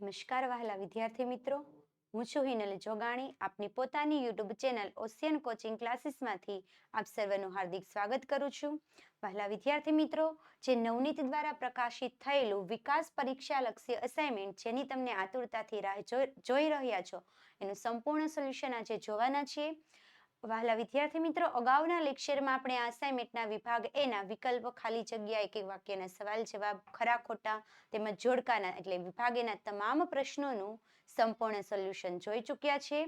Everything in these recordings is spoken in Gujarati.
નમસ્કાર વહાલા વિદ્યાર્થી મિત્રો. હું છું હિનલ જોગાણી. આપની પોતાની યુટ્યુબ ચેનલ ઓશિયન કોચિંગ ક્લાસીસમાંથી આપ સર્વનું હાર્દિક સ્વાગત કરું છું. વહાલા વિદ્યાર્થી મિત્રો, જે નવનીત દ્વારા પ્રકાશિત થયેલું વિકાસ પરીક્ષા લક્ષી અસાઇનમેન્ટ જેની તમને આતુરતાથી રાહ જોઈ રહ્યા છો, એનું સંપૂર્ણ સોલ્યુશન આજે જોવાના છીએ. વહાલા વિદ્યાર્થી મિત્રો, અગાઉના લેક્ચરમાં આપણે અસાઇનમેન્ટના વિભાગ એના વિકલ્પ ખાલી જગ્યા એક એક વાક્યના સવાલ જવાબ, ખરા, ખોટા તેમજ જોડકાના એટલે વિભાગ એના તમામ પ્રશ્નોનું સંપૂર્ણ સોલ્યુશન જોઈ ચૂક્યા છે.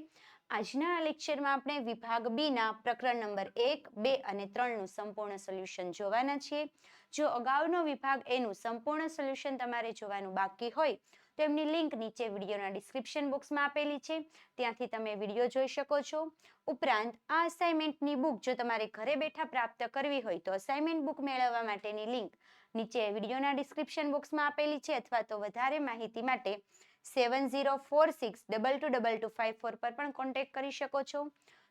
આજના લેક્ચરમાં આપણે વિભાગ બીના પ્રકરણ નંબર એક, બે અને ત્રણનું સંપૂર્ણ સોલ્યુશન જોવાના છીએ જો અગાઉનો વિભાગ એનું સંપૂર્ણ સોલ્યુશન તમારે જોવાનું બાકી હોય તો એમની લિંક નીચે વિડીયોના ડિસ્ક્રિપ્શન બોક્સમાં આપેલી છે. ત્યાંથી તમે વીડિયો જોઈ શકો છો. ઉપરાંત, આ અસાઇનમેન્ટની બુક જો તમારે ઘરે બેઠા પ્રાપ્ત કરવી હોય તો અસાઇનમેન્ટ બુક મેળવવા માટેની લિંક નીચે વિડીયોના ડિસ્ક્રિપ્શન બોક્સમાં આપેલી છે અથવા તો વધારે માહિતી માટે seven zero four six double two double two five four પર પણ કોન્ટેક્ટ કરી શકો છો.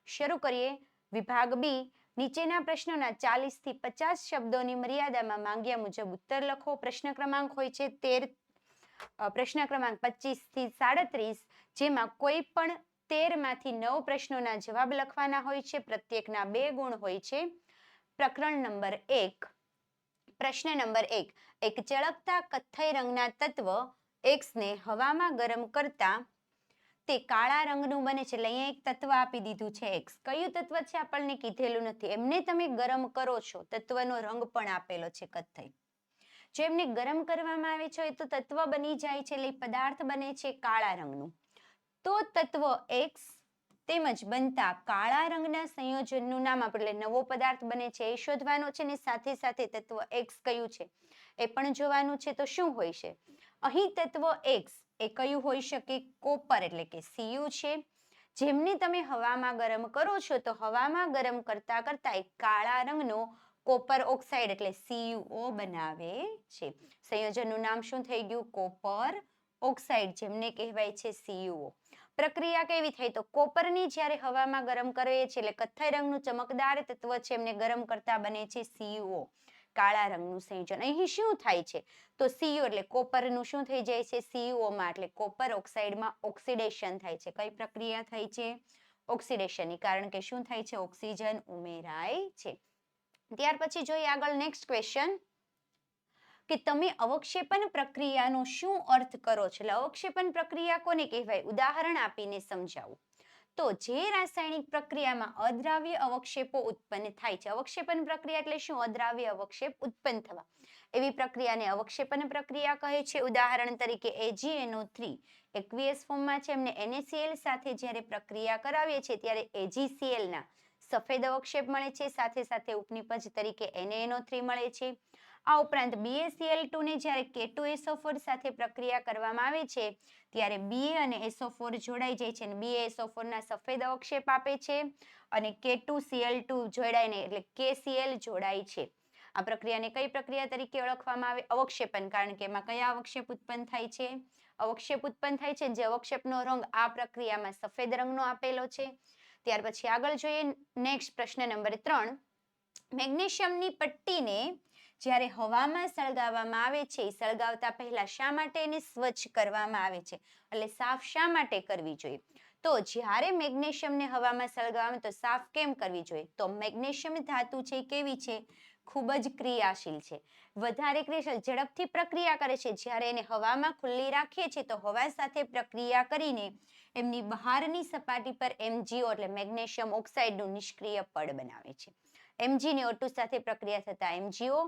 શરૂ કરીએ. વિભાગ બી નીચેના પ્રશ્નોના ચાલીસથી પચાસ શબ્દોની મર્યાદામાં માંગ્યા મુજબ ઉત્તર લખો. પ્રશ્ન ક્રમાંક હોય છે તેર પ્રશ્ન ક્રમાંક પચીસથી સાડત્રીસ, જેમાં કોઈ પણ તેરમાંથી નવ પ્રશ્નોના જવાબ લખવાના હોય છે. પ્રત્યેકના બે ગુણ હોય છે. પ્રકરણ નંબર એક. પ્રશ્ન નંબર એક. એક ચળકતા કથ્થઈ રંગના તત્વ એક્સને હવામાં ગરમ કરતા તે કાળા રંગનું બને છે. એટલે અહીંયા એક તત્વ આપી દીધું છે. એક્સ કયું તત્વ છે? આપણને કીધેલું નથી. એમને તમે ગરમ કરો છો. તત્વનો રંગ પણ આપેલો છે કથ્થઈ. જો એમને ગરમ કરવામાં આવે છે તો તત્વ બની જાય છે, એટલે પદાર્થ બને છે કાળા રંગનું. તો તત્વ એક્સ તેમજ બનતા કાળા રંગના સંયોજનનું નામ આપણે, એટલે નવો પદાર્થ બને છે, એ શોધવાનો છે ને સાથે સાથે તત્વ એક્સ કયું છે, એ પણ જોવાનું છે, તો શું હોય છે? અહીં તત્વ એક્સ એ કયું હોઈ શકે? કોપર એટલે કે સીયુ છે. જેમને તમે હવામાં ગરમ કરો છો, તો હવામાં ગરમ કરતા કરતા એક કાળા રંગનો કોપર ઓક્સાઇડ એટલે CuO બનાવે છે. સંયોજનનું નામ શું થઈ ગયું? કોપર ઓક્સાઇડ, જેમને કહેવાય છે CuO પ્રક્રિયા કેવી થઈ? તો કોપરની જ્યારે હવામાં ગરમ કરીએ છીએ એટલે કથ્થઈ રંગનું ચમકદાર તત્વ છે, એમને ગરમ કરતા બને છે CuO કાળા રંગનું સંયોજન. અહીં શું થાય છે? તો Cu એટલે કોપરનું શું થઈ જાય છે? CuO માં એટલે કોપર ઓક્સાઇડમાં ઓક્સિડેશન થાય છે. કઈ પ્રક્રિયા થાય છે? ઓક્સિડેશનની. કારણ કે શું થાય છે? ઓક્સિજન ઉમેરાય છે. ત્યાર પછી જોઈએ આગળ નેક્સ્ટ ક્વેશ્ચન કે તમે અવક્ષેપન પ્રક્રિયાનો શું અર્થ કરો છો? એટલે અવક્ષેપન પ્રક્રિયા કોને કહેવાય? ઉદાહરણ આપીને સમજાવો. તો જે રાસાયણિક પ્રક્રિયામાં અદ્રાવ્ય અવક્ષેપો ઉત્પન્ન થાય છે, અવક્ષેપન પ્રક્રિયા એટલે શું? અદ્રાવ્ય અવક્ષેપ ઉત્પન્ન થવા. એવી પ્રક્રિયાને અવક્ષેપન પ્રક્રિયા કહે છે. ઉદાહરણ તરીકે AgNO3 એક્વિયસ ફોર્મમાં છે. એમને એનએસીએલ સાથે જ્યારે પ્રક્રિયા કરાવીએ છીએ, ત્યારે એજીસીએલના ના સફેદ અવક્ષેપ મળે છે, સાથે સાથે ઉપનિપજ તરીકે NaNO3 મળે છે. આ ઉપરાંત BaCl2 ને જ્યારે K2SO4 સાથે પ્રક્રિયા કરવામાં આવે છે, ત્યારે બીએ અને SO4 જોડાઈ જાય છે અને BaSO4 ના સફેદ અવક્ષેપ આપે છે અને K2Cl2 જોડાઈને એટલે કેસીએલ જોડાય છે. આ પ્રક્રિયાને કઈ પ્રક્રિયા તરીકે ઓળખવામાં આવે? અવક્ષેપન, કારણ કે એમાં કયા અવક્ષેપ ઉત્પન્ન થાય છે? અવક્ષેપ ઉત્પન્ન થાય છે જે અવક્ષેપનો રંગ આ પ્રક્રિયામાં સફેદ રંગનો આપેલો છે. ત્યાર પછી આગળ જોઈએ નેક્સ્ટ પ્રશ્ન નંબર ત્રણ. મેગ્નેશિયમની પટ્ટીને જ્યારે હવામાં સળગાવવામાં આવે છે, એ સળગાવતા પહેલા શા માટે એને સ્વચ્છ કરવામાં આવે છે? એટલે સાફ શા માટે કરવી જોઈએ? તો જ્યારે મેગ્નેશિયમને હવામાં સળગાવવામાં તો સાફ કેમ કરવી જોઈએ? તો મેગ્નેશિયમ ધાતુ છે કેવી છે? ખૂબ જ ક્રિયાશીલ છે. વધારે ક્રિયાશીલ ઝડપથી પ્રક્રિયા કરે છે. જ્યારે એને હવામાં ખુલ્લી રાખીએ છીએ તો હવા સાથે પ્રક્રિયા કરીને એમની બહારની સપાટી પર એમજીઓ એટલે મેગ્નેશિયમ ઓક્સાઇડનું નિષ્ક્રિય પડ બનાવે છે. એમજીની ઓટુ સાથે પ્રક્રિયા થતા એમજીઓ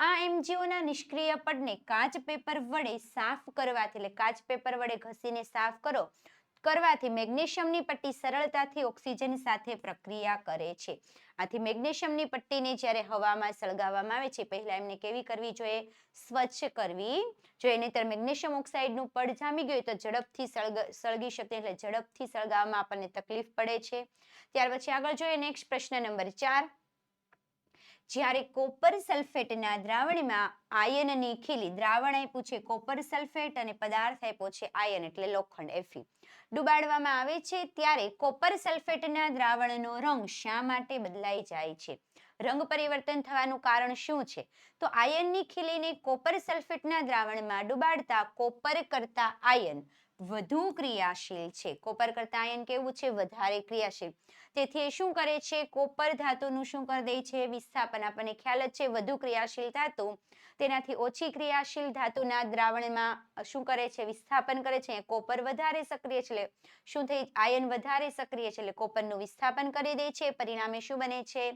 આ એમજીઓના નિષ્ક્રિય પડને કાચ પેપર વડે સાફ કરવાથી, એટલે કાચ પેપર વડે ઘસીને સાફ કરો, કરવાથી મેગ્નેશિયમની પટ્ટી સરળતાથી ઓક્સિજન સાથે પ્રક્રિયા કરે છે. આથી મેગ્નેશિયમની પટ્ટીને જ્યારે હવામાં સળગાવવામાં આવે છે, પહેલાં એમને કેવી કરવી જોઈએ? સ્વચ્છ કરવી જોઈએ. ત્યારે મેગ્નેશિયમ ઓક્સાઇડનું પડ જામી ગયું તો ઝડપથી સળગ, સળગી શકે એટલે ઝડપથી સળગાવવામાં આપણને તકલીફ પડે છે. ત્યાર પછી આગળ જોઈએ નેક્સ્ટ પ્રશ્ન નંબર ચાર. જ્યારે કોપર સલ્ફેટના દ્રાવણમાં આયનની ખીલી દ્રાવણ આપ્યું છે, કોપર સલ્ફેટ અને પદાર્થ આપ્યો છે, આયન એટલે લોખંડ એફી ડુબાડવામાં આવે છે ત્યારે કોપર સલ્ફેટના દ્રાવણનો રંગ શા માટે બદલાઈ જાય છે? રંગ પરિવર્તન થવાનું કારણ શું છે? તો આયનની ખીલીને કોપર સલ્ફેટના દ્રાવણમાં ડુબાડતા કોપર કરતા આયન. વધુ ક્રિયાશીલ છે. કોપર કરતા આયન કેવું છે? વધારે ક્રિયાશીલ. તેથી એ શું કરે છે? કોપર ધાતુનું શું કરી દે છે? વિસ્થાપન આપણને ખ્યાલ જ છે. વધુ ક્રિયાશીલ ધાતુ, તેનાથી ઓછી ક્રિયાશીલ ધાતુના દ્રાવણમાં શું કરે છે? વિસ્થાપન કરે છે. કોપર વધારે સક્રિય છે. શું થઈ? આયન વધારે સક્રિય છે. એટલે કોપરનું વિસ્થાપન કરી દે છે. પરિણામે શું બને છે?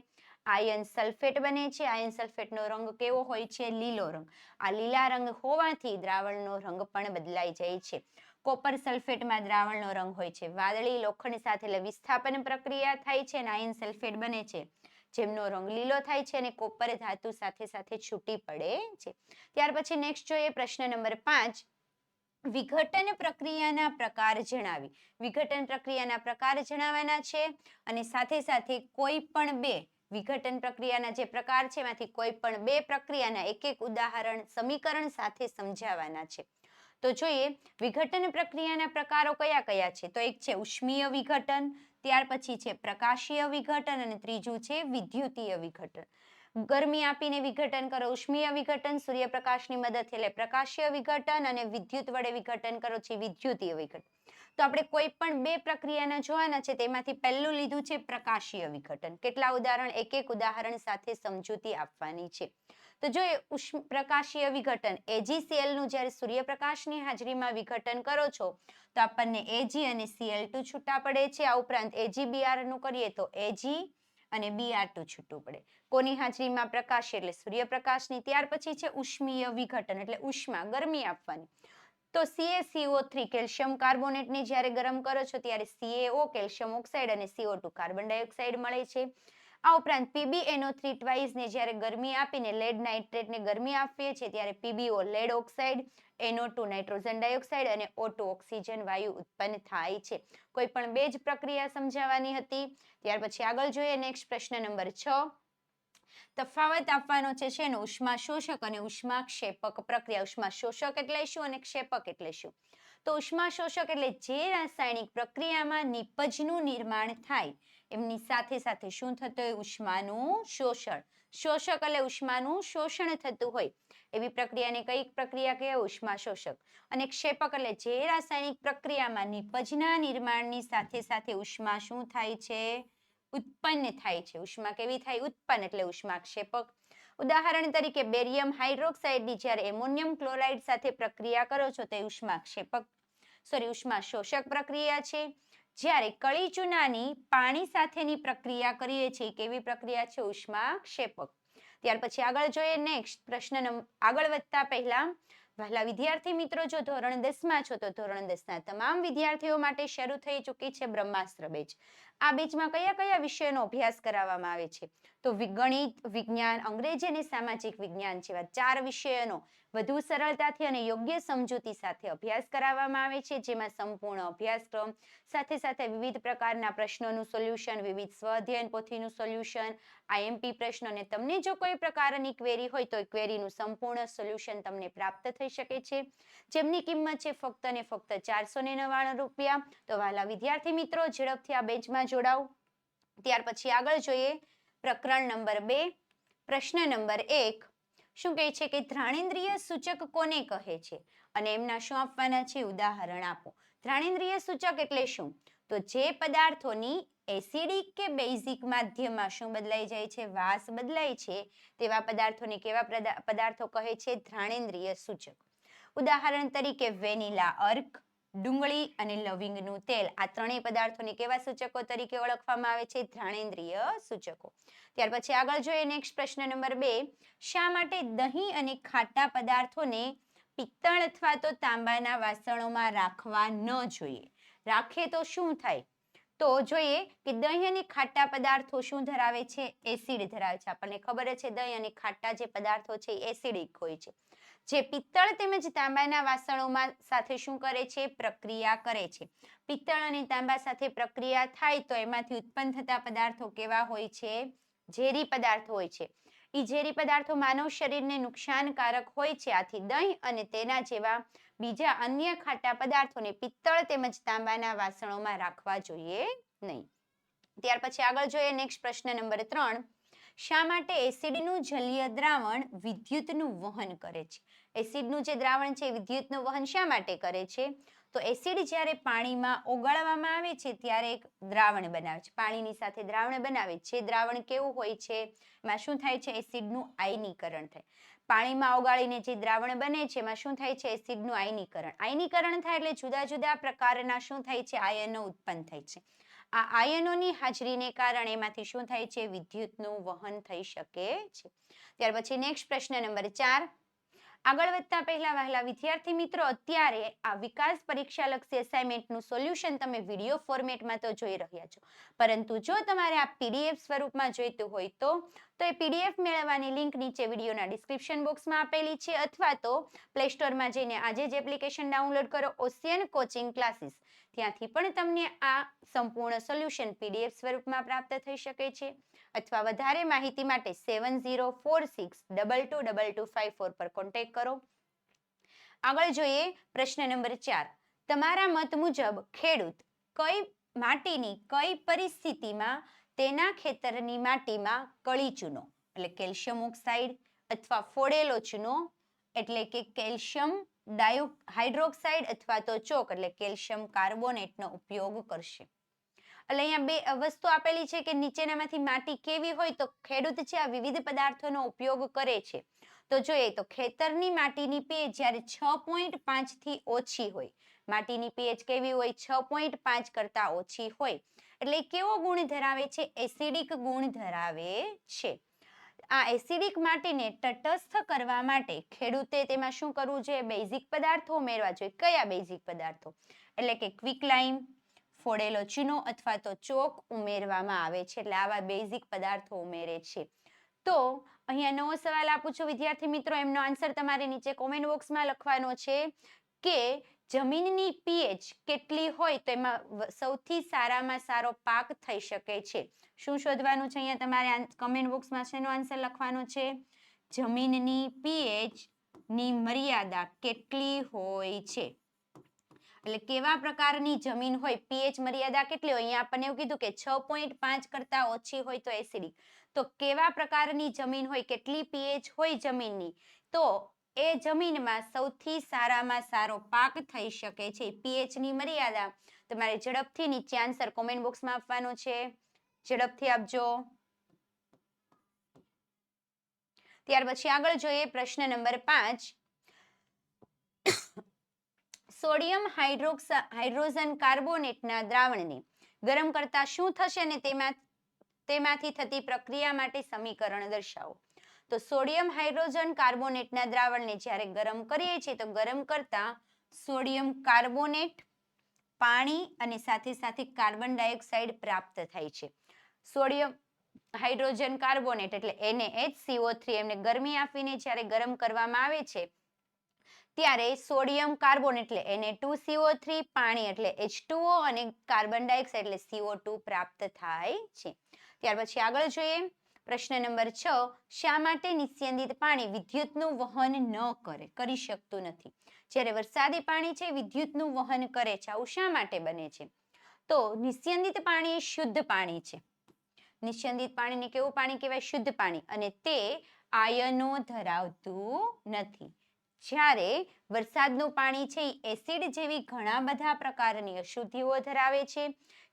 આયન સલ્ફેટ બને છે. આયન સલ્ફેટનો રંગ કેવો હોય છે? લીલો રંગ. આ લીલા રંગ હોવાથી દ્રાવણનો રંગ પણ બદલાઈ જાય છે. કોપર સલ્ફેટમાં દ્રાવણનો રંગ હોય છે. વાદળી લોખંડ સાથે એટલે વિસ્થાપન પ્રક્રિયા થાય છે અને આયન સલ્ફેટ બને છે. જેમનો રંગ લીલો થાય છે અને કોપર ધાતુ સાથે સાથે છૂટી પડે છે. ત્યાર પછી નેક્સ્ટ જોઈએ પ્રશ્ન નંબર પાંચ. વિઘટન પ્રક્રિયાના પ્રકાર જણાવી. વિઘટન પ્રક્રિયાના પ્રકાર જણાવવાના છે અને સાથે સાથે કોઈ પણ બે વિઘટન પ્રક્રિયાના જે પ્રકાર છે, એમાંથી કોઈ પણ બે પ્રક્રિયાના એક એક ઉદાહરણ સમીકરણ સાથે સમજાવવાના છે. તો જોઈએ, વિઘટન પ્રક્રિયાના પ્રકારો કયા કયા છે? તો એક છે ઉષ્મીય વિઘટન, ત્યાર પછી છે પ્રકાશીય વિઘટન અને ત્રીજું છે વિદ્યુતીય વિઘટન. ગરમી આપીને વિઘટન કરો, ઉષ્મીય વિઘટન, સૂર્યપ્રકાશની મદદથી એટલે પ્રકાશીય વિઘટન અને વિદ્યુત વડે વિઘટન કરો છે વિદ્યુતીય વિઘટન. તો આપણે કોઈ પણ બે પ્રક્રિયાના જોવાના છે, તેમાંથી પહેલું લીધું છે પ્રકાશીય વિઘટન. કેટલા ઉદાહરણ એક એક ઉદાહરણ સાથે સમજૂતી આપવાની છે. તો જો ઉષ્મ, પ્રકાશીય વિઘટન એજી નું જ્યારે સૂર્યપ્રકાશની હાજરીમાં વિઘટન કરો છો, તો આપણને એજી અને સીએલ ટુ છૂટા પડે છે. આ ઉપરાંત AgBr નું કરીએ તો એજી અને Br2 છૂટું પડે. કોની હાજરીમાં પ્રકાશ, એટલે સૂર્યપ્રકાશની. ત્યાર પછી છે ઉષ્મીય વિઘટન, એટલે ઉષ્મા, ગરમી આપવાની. તો CaCO3 કેલ્શિયમ કાર્બોનેટને જ્યારે ગરમ કરો છો, ત્યારે CaO કેલ્શિયમ ઓક્સાઇડ અને CO2 કાર્બન ડાયોક્સાઇડ મળે છે. આ ઉપરાંત PbNO3 થ્રી ને જ્યારે ગરમી આપીને લેડ નાઇટ્રેટને ગરમી આપીએ છીએ, ત્યારે PbO lead oxide NO2 nitrogen dioxide અને O2 ઓક્સિજન વાયુ ઉત્પન્ન થાય છે. કોઈ પણ બે જ પ્રક્રિયા સમજાવવાની હતી. ત્યાર પછી આગળ જોઈએ નેક્સ્ટ પ્રશ્ન નંબર છ. તફાવત આપવાનો છે શેનો ઉષ્મા શોષક અને ઉષ્મા ક્ષેપક પ્રક્રિયા. ઉષ્મા શોષક એટલે શું અને ક્ષેપક એટલે શું? તો ઉષ્મા શોષક એટલે જે રાસાયણિક પ્રક્રિયામાં નિપજનું નિર્માણ થાય, એમની સાથે સાથે શું થતું હોય? ઉષ્માનું શોષણ. શોષક એટલે ઉષ્માનું શોષણ થતું હોય. એવી પ્રક્રિયાને કઈ પ્રક્રિયા કહેવાય? ઉષ્મા શોષક. અને ક્ષેપક એટલે જે રાસાયણિક પ્રક્રિયામાં નિપજના નિર્માણની સાથે સાથે ઉષ્મા શું થાય છે? ઉત્પન્ન થાય છે. ઉષ્મા કેવી થાય? ઉત્પન્ન એટલે ઉષ્મા ક્ષેપક ઉદાહરણ તરીકે, બેરિયમ હાઇડ્રોક્સાઇડની જ્યારે એમોનિયમ ક્લોરાઇડ સાથે પ્રક્રિયા કરો છો, તે ઉષ્મા ક્ષેપક સોરી ઉષ્મા શોષક પ્રક્રિયા છે. જ્યારે કળી ચૂનાની પાણી સાથેની પ્રક્રિયા કરીએ છીએ કેવી પ્રક્રિયા છે? ઉષ્મા ક્ષેપક ત્યાર પછી આગળ જોઈએ, નેક્સ્ટ પ્રશ્ન આગળ વધતા પહેલા વહેલા વિદ્યાર્થી મિત્રો, જો ધોરણ દસમાં છો, તો ધોરણ દસના તમામ વિદ્યાર્થીઓ માટે શરૂ થઈ ચૂકી છે બ્રહ્માસ્ત્ર બેચ. આ બેચમાં કયા કયા વિષયોનો અભ્યાસ કરાવવામાં આવે છે? તો ગણિત વિજ્ઞાન, અંગ્રેજી અને સામાજિક વિજ્ઞાન જેવા ચાર વિષયોનો વધુ સરળતાથી અને યોગ્ય સમજૂતી સાથે અભ્યાસ કરાવવામાં આવે છે. જેમાં સંપૂર્ણ અભ્યાસક્રમ, સાથે સાથે વિવિધ પ્રકારના પ્રશ્નોનું સોલ્યુશન, વિવિધ સ્વઅધ્યયન પોથીનું સોલ્યુશન આઈએમપી પ્રશ્ન અને તમને જો કોઈ પ્રકારની ક્વેરી હોય તો ક્વેરીનું સંપૂર્ણ સોલ્યુશન તમને પ્રાપ્ત થઈ શકે છે. જેમની કિંમત છે ફક્ત ને ફક્ત ચારસો ને નવ્વાણું રૂપિયા. તો વાલા વિદ્યાર્થી મિત્રો, ઝડપથી આ બેચમાં જોડાઓ. ત્યાર પછી આગળ જોઈએ. પ્રકરણ નંબર બે, પ્રશ્ન નંબર એક, શું કહે છે કે ધ્રાણેન્દ્રિય સૂચક કોને કહે છે? અને એમના શું આપવાના છે? ઉદાહરણ આપો. ધ્રાણેન્દ્રિય સૂચક એટલે શું? તો જે પદાર્થોની એસિડિક કે બેઝિક માધ્યમમાં શું બદલાઈ જાય છે? વાસ બદલાય છે. તેવા પદાર્થોને કેવા પદાર્થો કહે છે? ધ્રાણેન્દ્રિય સૂચક. ઉદાહરણ તરીકે વેનિલા અર્ક ડુંગળી અને લવિંગનું તેલ. આ ત્રણેય પદાર્થોને કેવા સૂચકો તરીકે ઓળખવામાં આવે છે? ધ્રાણેન્દ્રિય સૂચકો. ત્યાર પછી આગળ જોઈએ નેક્સ્ટ પ્રશ્ન નંબર બે. શા માટે દહીં અને ખાટા પદાર્થોને પિત્તળ અથવા તો તાંબાના વાસણોમાં રાખવા ન જોઈએ? રાખે તો શું થાય? તો જોઈએ કે દહીં અને ખાટા પદાર્થો શું ધરાવે છે? એસિડ ધરાવે છે. આપણને ખબર છે દહીં અને ખાટા જે પદાર્થો છે એસિડિક હોય છે. જે પિત્તળ તેમજ તાંબાના વાસણોમાં સાથે શું કરે છે? પ્રક્રિયા કરે છે. પિત્તળ અને તાંબા સાથે પ્રક્રિયા થાય તો એમાંથી ઉત્પન્ન થતા પદાર્થો કેવા હોય છે? ઝેરી પદાર્થો હોય છે. એ ઝેરી પદાર્થો માનવ શરીરને નુકસાનકારક હોય છે. આથી દહીં અને તેના જેવા બીજા અન્ય ખાટા પદાર્થોને પિત્તળ તેમજ તાંબાના વાસણોમાં રાખવા જોઈએ નહીં. ત્યાર પછી આગળ જોઈએ નેક્સ્ટ પ્રશ્ન નંબર ત્રણ. શા માટે એસિડનું જલીય દ્રાવણ વિદ્યુતનું વહન કરે છે? એસિડનું જે દ્રાવણ છે વિદ્યુતનું વહન શા માટે કરે છે? તો એસિડ જ્યારે પાણીમાં ઓગાળવામાં આવે છે, ત્યારે એક દ્રાવણ બનાવે છે. પાણીની સાથે દ્રાવણ બનાવે છે. દ્રાવણ કેવું હોય છે, એમાં શું થાય છે? એસિડનું આયનીકરણ થાય. પાણીમાં ઓગાળીને જે દ્રાવણ બને છે, એમાં શું થાય છે? એસિડનું આયનીકરણ. આયનીકરણ થાય એટલે જુદા જુદા પ્રકારના શું થાય છે? આયનો ઉત્પન્ન થાય છે. આ આયનોની હાજરીને કારણે એમાંથી શું થાય છે? વિદ્યુતનું વહન થઈ શકે છે. ત્યાર પછી નેક્સ્ટ પ્રશ્ન નંબર ચાર. આગળ વધતા પહેલા વહેલા વિદ્યાર્થી મિત્રો, અત્યારે આ વિકાસ પરીક્ષા લક્ષી અસાઇનમેન્ટનું સોલ્યુશન તમે વીડિયો ફોર્મેટમાં તો જોઈ રહ્યા છો. પરંતુ જો તમારે આ પીડીએફ સ્વરૂપમાં જોઈતું હોય તો તો એ પીડીએફ મેળવવાની લિંક નીચે વિડીયોના ડિસ્ક્રિપ્શન બોક્સમાં આપેલી છે અથવા તો પ્લે સ્ટોરમાં જઈને આજે જ એપ્લિકેશન ડાઉનલોડ કરો ઓશિયન કોચિંગ ક્લાસીસ ત્યાંથી પણ તમને આ સંપૂર્ણ સોલ્યુશન પીડીએફ સ્વરૂપમાં પ્રાપ્ત થઈ શકે છે. અથવા વધારે માહિતી માટે seven zero four six double two double two five four પર કોન્ટેક્ટ કરો. આગળ જોઈએ પ્રશ્ન નંબર ચાર. તમારા મત મુજબ ખેડૂત કઈ માટીની કઈ પરિસ્થિતિમાં તેના ખેતરની માટીમાં કળી ચૂનો? એટલે કેલ્શિયમ ઓક્સાઇડ અથવા ફોડેલો ચૂનો, એટલે કે કેલ્શિયમ ડાયો હાઇડ્રોક્સાઇડ અથવા તો ચોક, એટલે કેલ્શિયમ કાર્બોનેટનો ઉપયોગ કરશે. એટલે અહીંયા બે વસ્તુ આપેલી છે કે નીચેનામાંથી માટી કેવી હોય તો ખેડૂત છે આ વિવિધ પદાર્થોનો ઉપયોગ કરે છે. તો જોઈએ તો ખેતરની માટીની પીએચ જ્યારે છ પોઈન્ટ પાંચથી ઓછી હોય. માટીની પીએચ કેવી હોય? છ પોઈન્ટ પાંચ કરતા ઓછી હોય. એટલે કેવો ગુણ ધરાવે છે? એસિડિક ગુણ ધરાવે છે. આ એસિડિક માટીને તટસ્થ કરવા માટે ખેડૂતે તેમાં શું કરવું જોઈએ? બેઝિક પદાર્થો ઉમેરવા જોઈએ. કયા બેઝિક પદાર્થો? એટલે કે ક્વિક લાઇમ ફોડેલો ચૂનો અથવા તો ચોક ઉમેરવામાં આવે છે. એટલે આવા બેઝિક પદાર્થો ઉમેરે છે. તો અહીંયા નવો સવાલ આપું છું વિદ્યાર્થી મિત્રો. એમનો આન્સર તમારે નીચે કોમેન્ટ બોક્સમાં લખવાનો છે કે જમીનની પીએચ કેટલી હોય તો એમાં સૌથી સારામાં સારો પાક થઈ શકે છે. શું શોધવાનું છે? અહીંયા તમારે કમેન્ટ બોક્સમાં શેનો આન્સર લખવાનો છે? જમીનની પીએચની મર્યાદા કેટલી હોય છે? એટલે કેવા પ્રકારની જમીન હોય, પીએચ મર્યાદા કેટલી હોય, અહીંયા આપણને એવું કીધું કે છ પોઈન્ટ પાંચ કરતા ઓછી હોય તો એસિડિક. તો કેવા પ્રકારની જમીન હોય, કેટલી પીએચ હોય જમીનની? તો એ જમીનમાં સૌથી સારામાં સારો પાક થઈ શકે છે પીએચની મર્યાદા. તમારે ઝડપથી નીચે આન્સર કોમેન્ટ બોક્સમાં આપવાનો છે. ઝડપથી આપજો. ત્યાર પછી આગળ જોઈએ પ્રશ્ન નંબર પાંચ. સોડિયમ હાઇડ્રોક્સા, હાઇડ્રોજન કાર્બોનેટના દ્રાવણને ગરમ કરતા શું થશે ને તેમાં, તેમાંથી થતી પ્રક્રિયા માટે સમીકરણ દર્શાવો. તો સોડિયમ હાઇડ્રોજન કાર્બોનેટના દ્રાવણને જ્યારે ગરમ કરીએ છીએ, તો ગરમ કરતા સોડિયમ કાર્બોનેટ પાણી અને સાથે સાથે કાર્બન ડાયોક્સાઇડ પ્રાપ્ત થાય છે. સોડિયમ હાઇડ્રોજન કાર્બોનેટ એટલે એને એચ સીઓ થ્રી એમને ગરમી આપીને જ્યારે ગરમ કરવામાં આવે છે ત્યારે સોડિયમ કાર્બોન એટલે Na2CO3 પાણી એટલે H2O અને કાર્બન ડાયોક્સાઇડ એટલે સીઓ ટુ પ્રાપ્ત થાય છે. ત્યાર પછી આગળ જોઈએ. પ્રશ્ન નંબર છ, શા માટે નિસ્યંદિત પાણી વિદ્યુતનું વહન ન કરે? કરી શકતું નથી. જ્યારે વરસાદી પાણી છે, વિદ્યુતનું વહન કરે છે. આવું શા માટે બને છે? તો નિસ્યંદિત પાણી શુદ્ધ પાણી છે. નિસ્યંદિત પાણીને કેવું પાણી કહેવાય? શુદ્ધ પાણી. અને તે આયનો ધરાવતું નથી. જ્યારે વરસાદનું પાણી છે એસિડ જેવી ઘણા બધા પ્રકારની અશુદ્ધિઓ ધરાવે છે,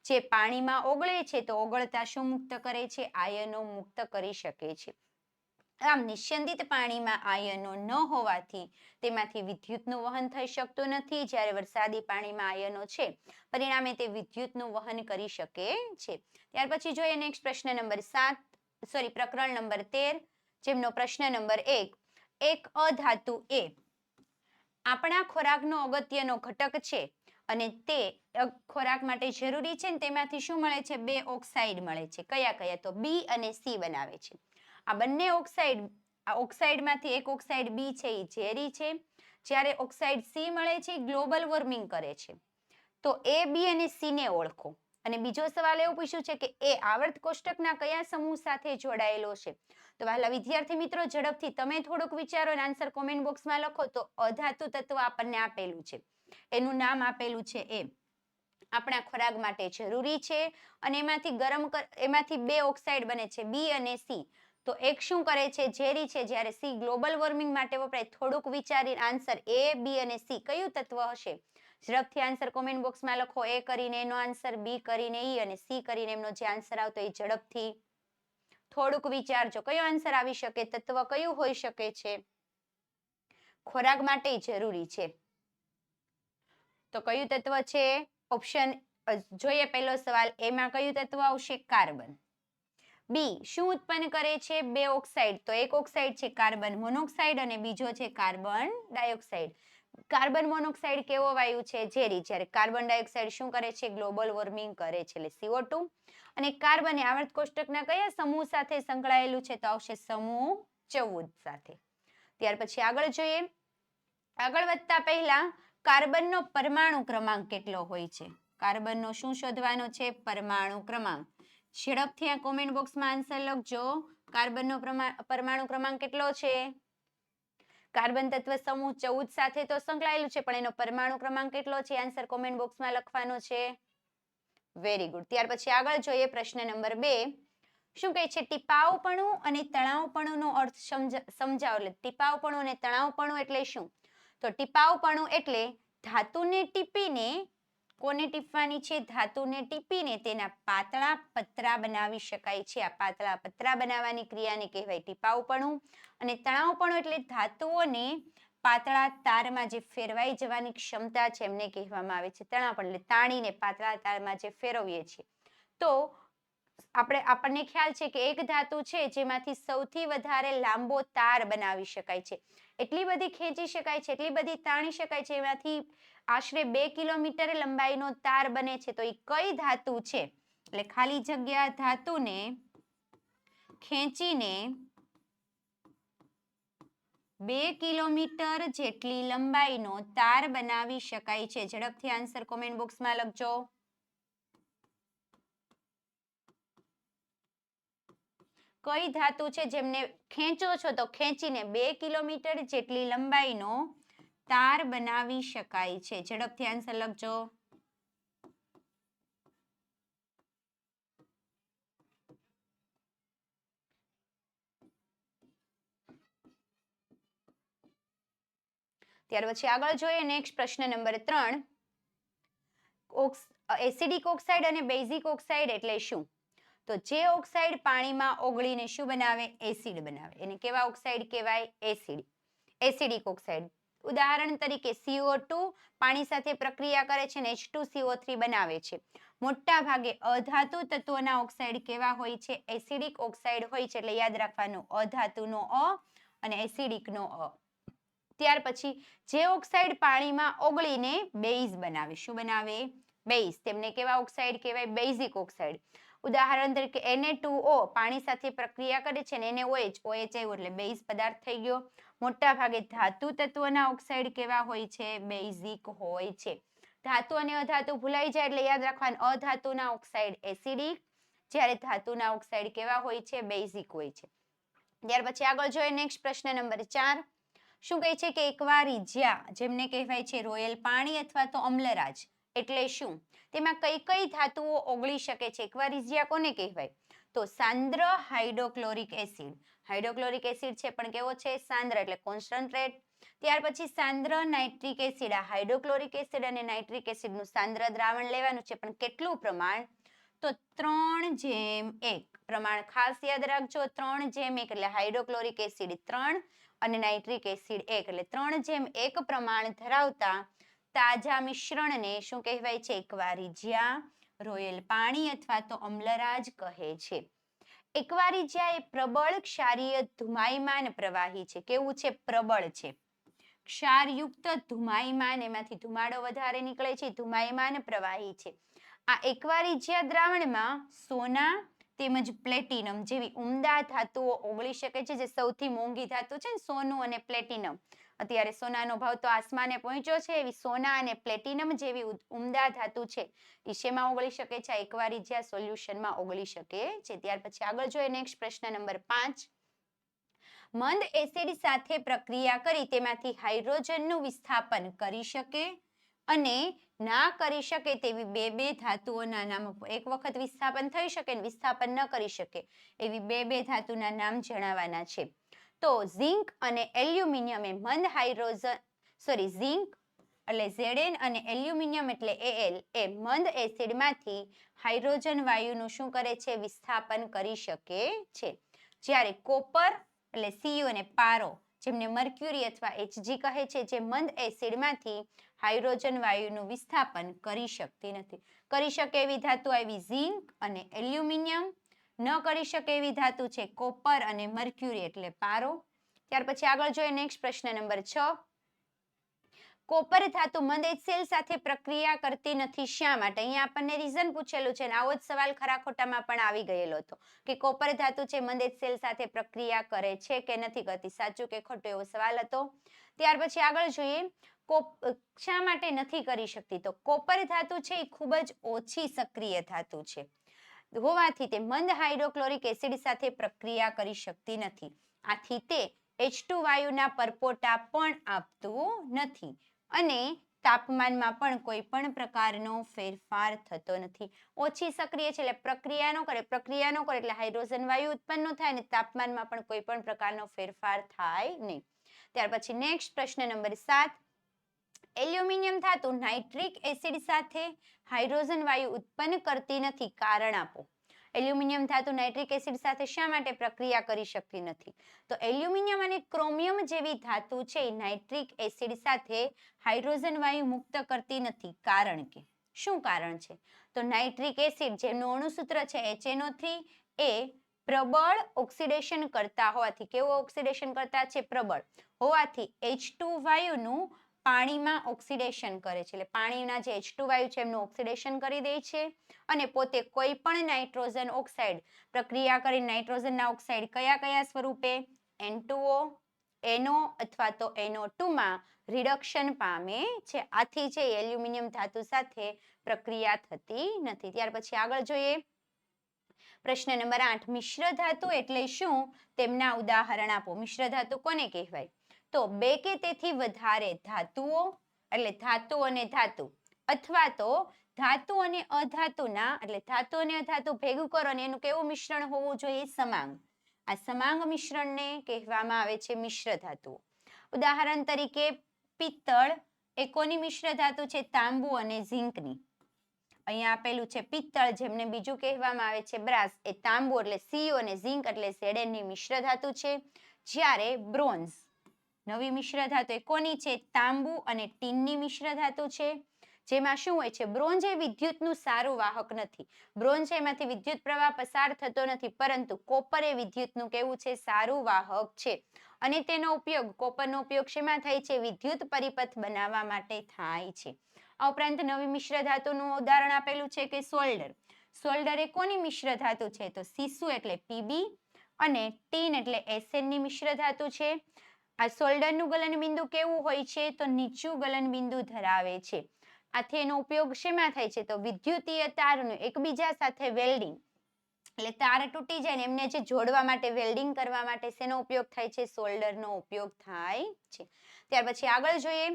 જે પાણીમાં ઓગળે છે તો ઓગળતા શું મુક્ત કરે છે? આયનો મુક્ત કરી શકે છે. આમ નિશ્ચંદિત પાણીમાં આયનો ન હોવાથી તેમાંથી વિદ્યુતનું વહન થઈ શકતું નથી. જ્યારે વરસાદી પાણીમાં આયનો છે, પરિણામે તે વિદ્યુતનું વહન કરી શકે છે. ત્યાર પછી જોઈએ નેક્સ્ટ પ્રશ્ન નંબર સાત સોરી પ્રકરણ નંબર તેર, જેમનો પ્રશ્ન નંબર એક એક અધાતુ એ. આપણા ખોરાકનો અગત્યનો ઘટક છે અને તે ખોરાક માટે જરૂરી છે ને તેમાંથી શું મળે છે? બે ઓક્સાઇડ મળે છે. કયા કયા? તો બી અને સી બનાવે છે. આ બંને ઓક્સાઇડ, આ ઓક્સાઇડમાંથી એક ઓક્સાઇડ બી છે એ ઝેરી છે. જ્યારે ઓક્સાઇડ સી મળે છે ગ્લોબલ વોર્મિંગ કરે છે. તો એ બી અને સી ને ઓળખો. અને બીજો સવાલ એવું પૂછ્યું છે કે એ આવર્ત કોષ્ટકના કયા સમૂહ સાથે જોડાયેલો છે? તો વહાલા વિદ્યાર્થી મિત્રો ઝડપથી તમે થોડુંક વિચારો અને આન્સર કોમેન્ટ બોક્સમાં લખો તો અધાતુ તત્વ આપણને આપેલું છે. એનું નામ આપેલું છે એ આપણા ખોરાક માટે જરૂરી છે અને એમાંથી ગરમ એમાંથી બે ઓક્સાઇડ બને છે બી અને સી તો એક શું કરે છે? ઝેરી છે. જ્યારે સી ગ્લોબલ વોર્મિંગ માટે વપરાય. થોડુંક વિચારી આન્સર એ બી અને સી કયું તત્વ હશે? ઝડપથી આન્સર કોમેન્ટ બોક્સમાં લખો. એ કરીને એનો આન્સર બી કરીને ઈ અને સી કરીને એમનો જે આન્સર આવતો એ ઝડપથી થોડુંક વિચારજો. કયો આન્સર આવી શકે? તત્વ કયું હોઈ શકે છે? ખોરાક માટે જરૂરી છે. તો કયું તત્વ છે? ઓપ્શન જોઈએ પહેલો સવાલ. એમાં કયું તત્વ આવશે? કાર્બન. બી, શું ઉત્પન્ન કરે છે? બે ઓક્સાઇડ. તો એક ઓક્સાઇડ છે કાર્બન મોનોક્સાઇડ અને બીજો છે કાર્બન ડાયોક્સાઇડ. કાર્બન મોનોક્સાઇડ કેવો વાયુ છે? ઝેરી. જ્યારે કાર્બન ડાયોક્સાઇડ શું કરે છે? ગ્લોબલ વોર્મિંગ કરે છે. એટલે CO2 અને કાર્બન એ આવર્ત કોષ્ટકના કયા સમૂહ સાથે સંકળાયેલું છે? તો આવશે સમૂહ ચૌદ સાથે. ત્યાર પછી આગળ જોઈએ. આગળ વધતા પહેલા કાર્બનનો પરમાણુ ક્રમાંક કેટલો હોય છે? કાર્બનનો શું શોધવાનો છે? પરમાણુ ક્રમાંક. ઝડપથી આ કોમેન્ટ બોક્સમાં આન્સર લખજો. કાર્બનનો પરમાણુ ક્રમાંક કેટલો છે? કાર્બન તત્વ સમૂહ ચૌદ સાથે તો સંકળાયેલું છે, પણ એનો પરમાણુ ક્રમાંક કેટલો છે? આન્સર કોમેન્ટ બોક્સમાં લખવાનો છે. વેરી ગુડ ત્યાર પછી આગળ જોઈએ પ્રશ્ન નંબર બે. શું કહે છે? ટીપાવપણું અને તણાવપણુંનો અર્થ સમજાવો. એટલે ટીપાવપણું અને તણાવપણું એટલે શું? તો ટીપાવપણું એટલે ધાતુને ટીપીને, કોને ટીપવાની છે? ધાતુને ટીપીને તેના પાતળા પતરા બનાવી શકાય છે. આ પાતળા પતરા બનાવવાની ક્રિયાને કહેવાય ટીપાવપણું અને તણાવપણું એટલે ધાતુઓને પાતળા તારમાં જે ફેરવાઈ જવાની ક્ષમતા છે એમને કહેવામાં આવે છે. તણાપણ એટલે તાણીને પાતળા તારમાં જે ફેરવીએ છીએ. તો આપણે, આપણને ખ્યાલ છે કે એક ધાતુ છે જેમાંથી સૌથી વધારે લાંબો તાર બનાવી શકાય છે. એટલી બધી ખેંચી શકાય છે, એટલી બધી તાણી શકાય છે, એમાંથી આશરે બે કિલોમીટર લંબાઈનો તાર બને છે. તો એ કઈ ધાતુ છે? એટલે ખાલી જગ્યા ધાતુને ખેંચીને બે કિલોમીટર જેટલી લંબાઈનો તાર બનાવી શકાય છે. ઝડપથી આન્સર કોમેન્ટ બોક્સમાં લખજો. કઈ ધાતુ છે જેમને ખેંચો છો તો ખેંચીને બે કિલોમીટર જેટલી લંબાઈનો તાર બનાવી શકાય છે. ઝડપથી આન્સર લખજો. ત્યાર પછી આગળ જોઈએ નેક્સ્ટ પ્રશ્ન નંબર ત્રણ. એસિડિક ઓક્સાઇડ અને બેઝિક ઓક્સાઇડ એટલે શું? તો જે ઓક્સાઇડ પાણીમાં ઓગળીને શું બનાવે? એસિડ બનાવે. એને કેવા ઓક્સાઇડ કહેવાય? એસિડ. Acidic oxide. ઉદાહરણ તરીકે CO2 પાણી સાથે પ્રક્રિયા કરે છે અને H2CO3 બનાવે છે. મોટા ભાગે અધાતુ તત્વોના ઓક્સાઇડ કેવા હોય છે? એસિડિક ઓક્સાઇડ હોય છે એટલે યાદ રાખવાનું અધાતુનો અ અને એસિડિકનો અ. ત્યાર પછી જે ઓક્સાઇડ પાણીમાં ઓગળીને બેઝ બનાવે. શું બનાવે? બેઝ તેમને કેવા ઓક્સાઇડ કહેવાય? Basic oxide. ઉદાહરણ તરીકે એને પાણી સાથે પ્રક્રિયા કરે છે ને એને ઓએચ ઓએચ આવ્યું એટલે બેઝ પદાર્થ થઈ ગયો. મોટા ભાગે ધાતુ તત્વના ઓક્સાઇડ કેવા હોય છે? બેઝિક હોય છે. ધાતુ અને અધાતુ ભૂલાઈ જાય એટલે યાદ રાખવાનું, અધાતુના ઓક્સાઇડ એસિડિક. જ્યારે ધાતુના ઓક્સાઇડ કેવા હોય છે? બેઝિક હોય છે. ત્યાર પછી આગળ જોઈએ નેક્સ્ટ પ્રશ્ન નંબર ચાર. શું કહે છે કે એકવાર ઇજ્યા જેમને કહેવાય છે રોયલ પાણી અથવા તો અમ્લરાજ, એટલે શું? તેમાં કઈ કઈ ધાતુઓ ઓગળી શકે છે? એક્વારિઝિયા કોને કહેવાય? તો સાંદ્ર હાઇડ્રોક્લોરિક એસિડ. હાઇડ્રોક્લોરિક એસિડ છે પણ કેવો છે? સાંદ્ર, એટલે કોન્સન્ટ્રેટ ત્યાર પછી સાંદ્ર નાઇટ્રિક એસિડ. આ હાઇડ્રોક્લોરિક એસિડ અને નાઇટ્રિક એસિડનું સાંદ્ર દ્રાવણ લેવાનું છે, પણ કેટલું પ્રમાણ? તો ત્રણ જેમ એક. પ્રમાણ ખાસ યાદ રાખજો, ત્રણ જેમ એક, એટલે હાઇડ્રોક્લોરિક એસિડ ત્રણ અને નાઇટ્રિક એસિડ એક. એટલે ત્રણ જેમ એક પ્રમાણ ધરાવતા તાજા મિશ્રણને શું કહેવાય છે? એકવારિજ્યા, રોયલ પાણી અથવા તો અમ્લરાજ કહે છે. એકવારિજ્યા એ પ્રબળ ક્ષારીય ધુમાયમાન પ્રવાહી છે. કેવું છે? પ્રબળ છે. ક્ષારયુક્ત ધુમાયમાન, એમાંથી ધુમાડો વધારે નીકળે છે, ધુમાયમાન પ્રવાહી છે. આ એકવારિજ્યા દ્રાવણમાં સોના તેમજ પ્લેટિનમ જેવી ઉમદા ધાતુઓ ઓગળી શકે છે, જે સૌથી મોંઘી ધાતુ છે ને સોનું અને પ્લેટિનમ. અત્યારે સોનાનો ભાવ તો આસમાને પહોંચ્યો છે, એવી સોના અને પ્લેટિનમ જેવી ઉમદા ધાતુ છે. એ શેમાં ઓગળી શકે છે? એકવારિજ્યા સોલ્યુશનમાં ઓગળી શકે છે, ત્યાર પછી આગળ જોઈએ નેક્સ્ટ પ્રશ્ન નંબર પાંચ. મંદ એસિડ સાથે પ્રક્રિયા કરી તેમાંથી હાઇડ્રોજનનું વિસ્થાપન કરી શકે અને ના કરી શકે તેવી બે બે ધાતુઓના નામ. એક વખત વિસ્થાપન થઈ શકે ને વિસ્થાપન ન કરી શકે એવી બે બે ધાતુના નામ જણાવવાના છે તો ઝિંક અને એલ્યુમિનિયમ એ મંદ હાઇડ્રોજન સોરી, ઝિંક એટલે ઝેડેન અને એલ્યુમિનિયમ એટલે એલ એ મંદ એસિડમાંથી હાઇડ્રોજન વાયુનું શું કરે છે વિસ્થાપન કરી શકે છે જ્યારે કોપર એટલે સીયુ અને પારો જેમને મર્ક્યુરી અથવા એચજી કહે છે, જે મંદ એસિડમાંથી હાઇડ્રોજન વાયુનું વિસ્થાપન કરી શકતી નથી. કરી શકે એવી ધાતુ આવી ઝીંક અને એલ્યુમિનિયમ. ન કરી શકે એવી ધાતુ છે કોપર અને મર્ક્યુરી એટલે પારો. ત્યાર પછી આગળ જોઈએ નેક્સ્ટ પ્રશ્ન નંબર છ. કોપર ધાતુ મંદ એચસીએલ સાથે પ્રક્રિયા કરતી નથી. શા માટે? અહીંયા આપણને રીઝન પૂછેલું છે આવો જ સવાલ ખરા ખોટામાં પણ આવી ગયેલો હતો કે કોપર ધાતુ છે મંદ એચસીએલ સાથે પ્રક્રિયા કરે છે કે નથી કરતી? સાચું કે ખોટું એવો સવાલ હતો? ત્યાર પછી આગળ જોઈએ. શા માટે નથી કરી શકતી? તો કોપર ધાતુ છે એ ખૂબ જ ઓછી સક્રિય ધાતુ છે. હોવાથી તે મંદ હાઇડ્રોક્લોરિક એસિડ સાથે પ્રક્રિયા કરી શકતી નથી. આથી તે H2 વાયુના પરપોટા પણ આપતું નથી. અને તાપમાનમાં પણ કોઈ પણ પ્રકારનો ફેરફાર થતો નથી. ઓછી સક્રિય છે એટલે પ્રક્રિયા ન કરે, પ્રક્રિયા ન કરે એટલે હાઇડ્રોજન વાયુ ઉત્પન્ન થાય અને તાપમાનમાં પણ કોઈ પણ પ્રકારનો ફેરફાર થાય નહીં. ત્યાર પછી નેક્સ્ટ પ્રશ્ન નંબર સાત. એલ્યુમિનિયમ ધાતુ નાઇટ્રિક એસિડ સાથે હાઇડ્રોજન વાયુ ઉત્પન્ન કરતી નથી. કારણ આપો. એલ્યુમિનિયમ ધાતુ નાઇટ્રિક એસિડ સાથે શા માટે પ્રક્રિયા કરી શકતી નથી? તો એલ્યુમિનિયમ અને ક્રોમિયમ જેવી ધાતુ છે નાઇટ્રિક એસિડ સાથે હાઇડ્રોજન વાયુ મુક્ત કરતી નથી. કારણ કે? શું કારણ છે? તો નાઇટ્રિક એસિડ જેનું અણુસૂત્ર છે HNO3 એ પ્રબળ ઓક્સિડેશન કરતા હોવાથી, કેવો ઓક્સિડેશન કરતા છે? પ્રબળ હોવાથી H2 વાયુનું પાણીમાં ઓક્સિડેશન કરે છે. એટલે પાણીના જે H2 વાયુ છે, એમનું ઓક્સિડેશન કરી દે છે અને પોતે કોઈ પણ નાઇટ્રોજન ઓક્સાઇડ, પ્રક્રિયા કરી નાઇટ્રોજનના ઓક્સાઇડ કયા કયા સ્વરૂપે? N2O એનો અથવા તો એનો ટુમાં રિડક્શન પામે છે. આથી છે એલ્યુમિનિયમ ધાતુ સાથે પ્રક્રિયા થતી નથી. ત્યાર પછી આગળ જોઈએ. પ્રશ્ન નંબર આઠ, મિશ્ર ધાતુ એટલે શું? તેમના ઉદાહરણ આપો. મિશ્ર ધાતુ કોને કહેવાય? તો બે કે તેથી વધારે ધાતુઓ, એટલે ધાતુ અને ધાતુ, અથવા તો ધાતુ અને અધાતુના, એટલે ધાતુ અને અધાતુ ભેગું કરો અને એનું કેવું મિશ્રણ હોવું જોઈએ? સમાંગ. આ સમાંગ મિશ્રણને કહેવામાં આવે છે મિશ્ર ધાતુઓ. ઉદાહરણ તરીકે પિત્તળ એ કોની મિશ્ર ધાતુ છે? તાંબુ અને ઝીંકની. અહીંયા આપેલું છે પિત્તળ, જેમને બીજું કહેવામાં આવે છે બ્રાસ. એ તાંબુ એટલે સીઓ અને ઝીંક એટલે સેડેનની મિશ્ર ધાતુ છે. જ્યારે બ્રોન્ઝ નવી મિશ્ર ધાતુ એ કોની છે? તાંબુ અને ટીનની મિશ્ર ધાતુ છે. જેમાં શું હોય છે? બ્રોન્ઝ એ વિદ્યુતનું સારું વાહક નથી. બ્રોન્ઝ એમાંથી વિદ્યુત પ્રવાહ પસાર થતો નથી, પરંતુ કોપર એ વિદ્યુતનું કેવું છે? સારું વાહક છે. અને તેનો ઉપયોગ કોપરનો ઉપયોગ શેમાં થાય છે? વિદ્યુત પરિપથ બનાવવા માટે થાય છે. આ ઉપરાંત નવી મિશ્ર ધાતુનું ઉદાહરણ આપેલું છે કે સોલ્ડર. સોલ્ડર એ કોની મિશ્ર ધાતુ છે? તો સીસુ એટલે પીબી અને ટીન એટલે એસએનની મિશ્ર ધાતુ છે. આ સોલ્ડરનું ગલનબિંદુ કેવું હોય છે? તો નીચું ગલનબિંદુ ધરાવે છે. આથી એનો ઉપયોગ શેમાં થાય છે? તો વિદ્યુતીય તારનું એકબીજા સાથે વેલ્ડિંગ. એટલે તાર તૂટી જાય ને એમને જે જોડવા માટે, વેલ્ડિંગ કરવા માટે શેનો ઉપયોગ થાય છે? સોલ્ડરનો ઉપયોગ થાય છે. ત્યાર પછી આગળ જોઈએ.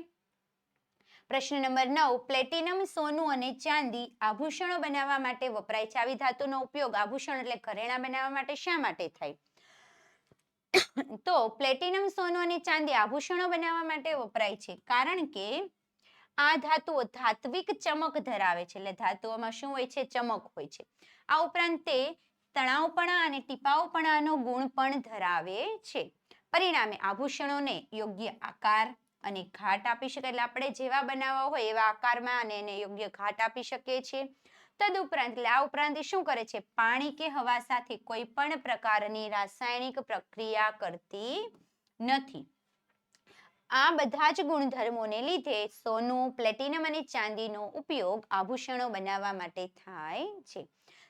પ્રશ્ન નંબર નવ, પ્લેટિનમ સોનું અને ચાંદી આભૂષણો બનાવવા માટે વપરાય છે. આવી ધાતુનો ઉપયોગ આભૂષણ એટલે ઘરેણા બનાવવા માટે શા માટે થાય? તો પ્લેટિનમ સોનું અને ચાંદી આભૂષણો બનાવવા માટે વપરાય છે. કારણ કે આ ધાતુઓ ધાત્વિક ચમક ધરાવે છે. એટલે ધાતુઓમાં શું હોય છે? ચમક હોય છે. આ ઉપરાંત તે તણાવપણા અને ટીપાવપણાનો ગુણ પણ ધરાવે છે. પરિણામે આભૂષણોને યોગ્ય આકાર અને ઘાટ આપી શકે એટલે આપણે જેવા બનાવવા હોય એવા આકારમાં અને એને યોગ્ય ઘાટ આપી શકીએ છીએ. તદુપરાંત એટલે આ ઉપરાંત શું કરે છે? પાણી કે હવા સાથે કોઈ પણ પ્રકારની રાસાયણિક પ્રક્રિયા કરતી નથી. આ બધા જ ગુણધર્મોને લીધે સોનું, પ્લેટિનમ અને ચાંદીનો ઉપયોગ આભૂષણો બનાવવા માટે થાય છે.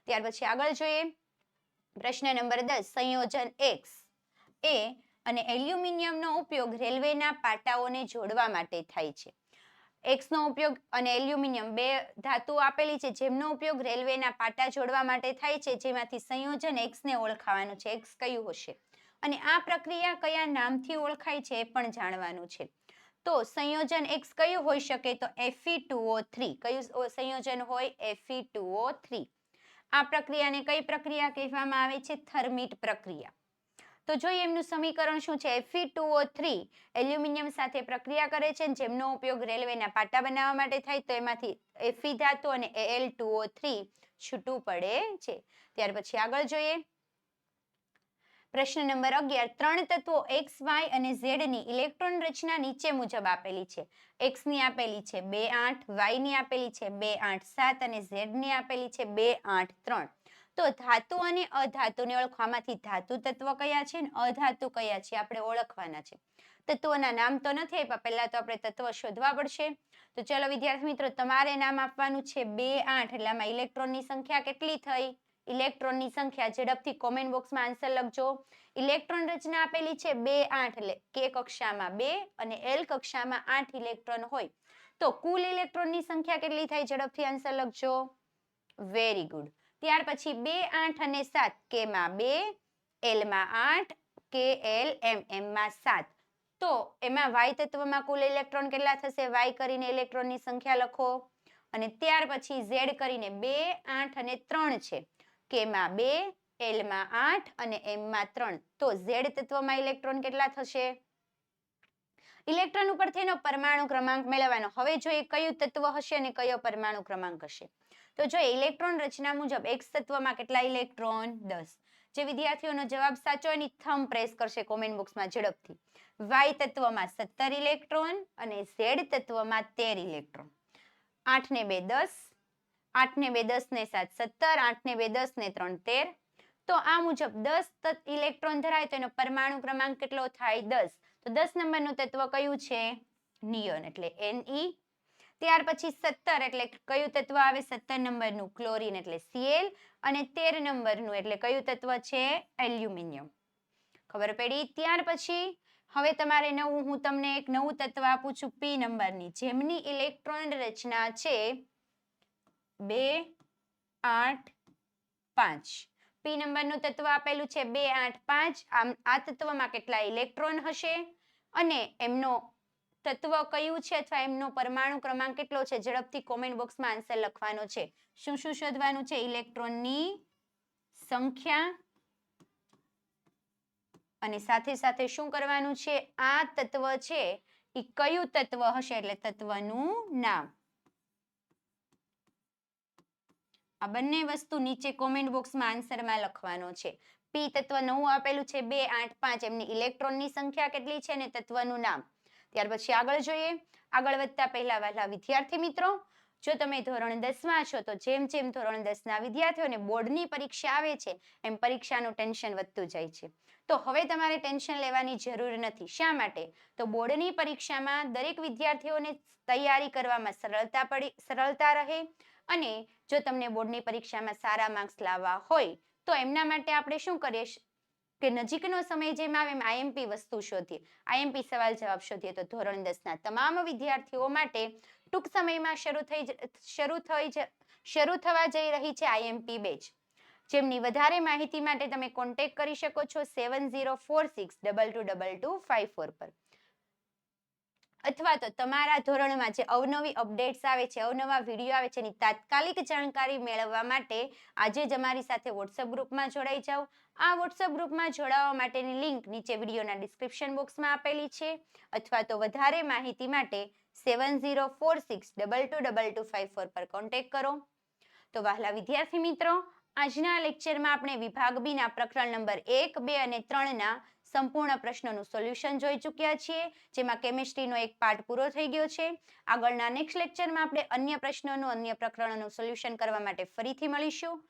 ત્યાર પછી આગળ જોઈએ. પ્રશ્ન નંબર દસ, સંયોજન એક્સ એ અને એલ્યુમિનિયમનો ઉપયોગ રેલવેના પાટાઓને જોડવા માટે થાય છે. એક્સનો ઉપયોગ અને એલ્યુમિનિયમ બે ધાતુ આપેલી છે, જેમનો ઉપયોગ રેલવેના પાટા જોડવા માટે થાય છે, જેમાંથી સંયોજન એક્સને ઓળખાવાનું છે. એક્સ કયું હશે? અને આ પ્રક્રિયા કયા નામથી ઓળખાય છે એ પણ જાણવાનું છે. તો સંયોજન એક્સ કયું હોઈ શકે તો Fe2O3 કયું સંયોજન હોય Fe2O3 આ પ્રક્રિયાને કઈ પ્રક્રિયા કહેવામાં આવે છે? થર્મિટ પ્રક્રિયા. તો જોઈએ એમનું સમીકરણ શું છે? Fe2O3 એલ્યુમિનિયમ સાથે પ્રક્રિયા કરે છે જેમનો ઉપયોગ રેલવેના પાટા બનાવવા માટે થાય તો એમાંથી એફી ધાતુ અને Al2O3 છૂટું પડે છે. ત્યાર પછી આગળ જોઈએ. પ્રશ્ન નંબર અગિયાર. ત્રણ તત્વો એક્સ વાય અને ઝેડની ઇલેક્ટ્રોન રચના નીચે મુજબ આપેલી છે. એક્સની આપેલી છે બે આઠ વાયની આપેલી છે બે આઠ સાત અને ઝેડની આપેલી છે બે આઠ ત્રણ. તો ધાતુ અને અધાતુને ઓળખવામાંથી ધાતુ તત્વ કયા છે અને અધાતુ કયા છે આપણે ઓળખવાના છે. તત્વોના નામ તો નથી આપ્યા, પહેલા તો આપણે તત્વ શોધવા પડશે. તો ચલો વિદ્યાર્થી મિત્રો, તમારે નામ આપવાનું છે બે આઠ, એટલે આમાં ઇલેક્ટ્રોનની સંખ્યા કેટલી થઈ? ઇલેક્ટ્રોનની સંખ્યા ઝડપથી કોમેન્ટ બોક્સમાં આન્સર લખજો. ઇલેક્ટ્રોન રચના આપેલી છે બે આઠ, એટલે કે કક્ષામાં બે અને એલ કક્ષામાં આઠ ઇલેક્ટ્રોન હોય. તો કુલ ઇલેક્ટ્રોનની સંખ્યા કેટલી થાય ઝડપથી આન્સર લખજો. વેરી ગુડ ત્યાર પછી બે આઠ અને સાત કે માં બે, એલમાં આઠ, કે એલ એમ એમ માં સાત. તો એમાં વાય તત્વમાં કુલ ઇલેક્ટ્રોન કેટલા થશે? વાય કરીને ઇલેક્ટ્રોનની સંખ્યા લખો. અને ત્યાર પછી ઝેડ કરીને બે, આઠ અને ત્રણ છે. કે માં બે, એલમાં આઠ અને એમ માં ત્રણ. તો ઝેડ તત્વમાં ઇલેક્ટ્રોન કેટલા થશે? ઇલેક્ટ્રોન ઉપરથી એનો પરમાણુ ક્રમાંક મેળવવાનો. હવે જો એ કયું તત્વ હશે અને કયો પરમાણુ ક્રમાંક હશે? તો જો ઇલેક્ટ્રોન રચના મુજબ એક તત્વમાં કેટલા ઇલેક્ટ્રોન? દસ. જે વિદ્યાર્થીઓનો જવાબ સાચો એની થમ પ્રેસ કરશે કોમેન્ટ બોક્સમાં ઝડપથી. વાય તત્વમાં સત્તર ઇલેક્ટ્રોન અને ઝેડ તત્વમાં તેર ઇલેક્ટ્રોન. આઠ ને બે દસ. આઠ ને બે દસ ને સાત સત્તર. આઠ ને બે દસ ને ત્રણ તેર. તો આ મુજબ દસ ઇલેક્ટ્રોન ધરાવે તો એનો પરમાણુ ક્રમાંક કેટલો થાય? દસ. તો દસ નંબરનું તત્વ કયું છે? નિયોન. એટલે Ne ત્યાર પછી સત્તર એટલે કયું તત્વ આવે? સત્તર નંબરનું ક્લોરીન એટલે સીએલ અને તેર નંબરનું એટલે કયું તત્વ છે? એલ્યુમિનિયમ. ખબર પડી? ત્યાર પછી હવે તમારે નવું, હું તમને એક નવું તત્વ આપું છું, પી નંબરની. જેમની ઇલેક્ટ્રોન રચના છે બે, આઠ, પાંચ. પી નંબરનું તત્વ આપેલું છે બે, આઠ, પાંચ. આમ આ તત્વમાં કેટલા ઇલેક્ટ્રોન હશે? અને એમનો તત્વ કયું છે અથવા એમનો પરમાણુ ક્રમાંક કેટલો છે? ઝડપથી કોમેન્ટ બોક્સમાં આન્સર લખવાનો છે. શું શું શોધવાનું છે? ઇલેક્ટ્રોનની સંખ્યા અને સાથે સાથે શું કરવાનું છે? આ તત્વ છે એ કયું તત્વ હશે? એટલે તત્વનું નામ. આ બંને વસ્તુ નીચે કોમેન્ટ બોક્સમાં આન્સરમાં લખવાનો છે. પી તત્વ નવું આપેલું છે. બે, આઠ, પાંચ. એમની ઇલેક્ટ્રોનની સંખ્યા કેટલી છે? અને તત્વનું નામ. ત્યાર પછી આગળ જોઈએ. આગળ વધતા પહેલા વહેલા વિદ્યાર્થી મિત્રો, જો તમે ધોરણ દસમાં છો તો જેમ જેમ ધોરણ દસના વિદ્યાર્થીઓને બોર્ડની પરીક્ષા આવે છે, એમ પરીક્ષાનું ટેન્શન વધતું જાય છે. તો હવે તમારે ટેન્શન લેવાની જરૂર નથી. શા માટે? તો બોર્ડની પરીક્ષામાં દરેક વિદ્યાર્થીઓને તૈયારી કરવામાં સરળતા પડી, સરળતા રહે અને જો તમને બોર્ડની પરીક્ષામાં સારા માર્ક્સ લાવવા હોય, તો એમના માટે આપણે શું કરીએ કે નજીકનો સમય જેમ આવે એમ આઈએમપી વસ્તુ શોધીએ. આઈએમપી સવાલ જવાબ શોધીએ તો ધોરણ દસના તમામ વિદ્યાર્થીઓ માટે ટૂંક સમયમાં શરૂ થઈ શરૂ થઈ શરૂ થવા જઈ રહી છે આઈએમપી બેચ. જેમની વધારે માહિતી માટે તમે કોન્ટેક્ટ કરી શકો છો seven zero four six double two double two five four પર. અથવા તો તમારા ધોરણમાં જે અવનવી અપડેટ્સ આવે છે, અવનવા વીડિયો આવે છે એની તાત્કાલિક જાણકારી મેળવવા માટે આજે જ અમારી સાથે વોટ્સઅપ ગ્રુપમાં જોડાઈ જાઓ. આ વોટ્સઅપ ગ્રુપમાં જોડાવા માટેની લિંક નીચે વિડીયોના ડિસ્ક્રિપ્શન બોક્સમાં આપેલી છે અથવા તો વધારે માહિતી માટે seven zero four six double two double two five four પર કોન્ટેક કરો. તો વહાલા વિદ્યાર્થી મિત્રો, આજના લેક્ચરમાં આપણે વિભાગ બીના પ્રકરણ નંબર એક, બે અને ત્રણના સંપૂર્ણ પ્રશ્નોનું સોલ્યુશન જોઈ ચૂક્યા છીએ, જેમાં કેમિસ્ટ્રીનો એક પાર્ટ પૂરો થઈ ગયો છે. આગળના નેક્સ્ટ લેક્ચરમાં આપણે અન્ય પ્રશ્નોનું, અન્ય પ્રકરણોનું સોલ્યુશન કરવા માટે ફરીથી મળીશું.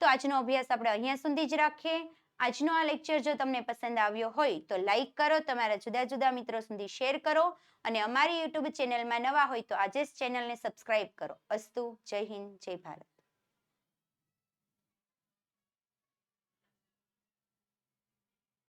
તો આજનો અભ્યાસ આપણે અહીંયા સુધી જ રાખીએ. આજનો આ લેક્ચર જો તમને પસંદ આવ્યો હોય, તો લાઈક કરો, તમારા જુદા જુદા મિત્રો સુધી શેર કરો, અને અમારી યુટ્યુબ ચેનલમાં નવા હોય તો આજે જ ચેનલને સબસ્ક્રાઈબ કરો. અસ્તુ, જય હિન્દ, જય ભારત.